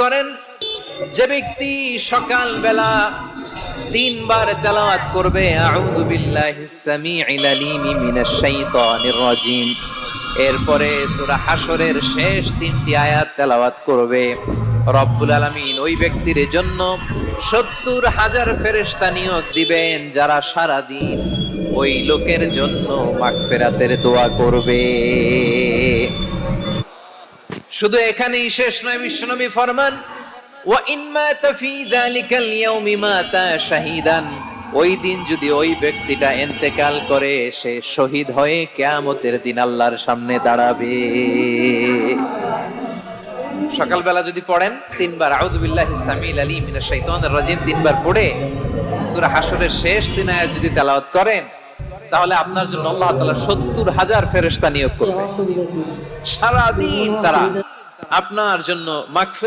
করেন, যে ব্যক্তি সকাল বেলা তিনবার তেলাওয়াত করবে, আউযু বিল্লাহিস সামিউল আলিম মিনাশ শাইতানির এরপরে সূরা হাশরের শেষ তিনটি আয়াত তেলাওয়াত করবে। রব্বুল আলামিন ওই ব্যক্তির জন্য সত্তর হাজার ফেরেশতা নিয়োগ দিবেন, যারা সারা দিন ওই লোকের জন্য মাগফিরাতের দোয়া করবে। শুধু এখানেই শেষ নয়, বিশ্বনবী ফরমান ওই দিন যদি ওই ব্যক্তিটা ইন্তেকাল করে, সে শহীদ হয়ে কিয়ামতের দিন আল্লাহর সামনে দাঁড়াবে। সকালবেলা যদি পড়েন, তিনবার, আউযু বিল্লাহি সামিল আলী মিনাশ শাইতানির রাজিম তিনবার পড়ে, সুরা হাশরের শেষ তিন আয়াত যদি তেলাওয়াত করেন, তাহলে আপনার জন্য আল্লাহ তাআলা 70 হাজার ফেরেশতা নিয়োগ করবে। সারাদিন তারা আপনার জন্য মাগফিরাত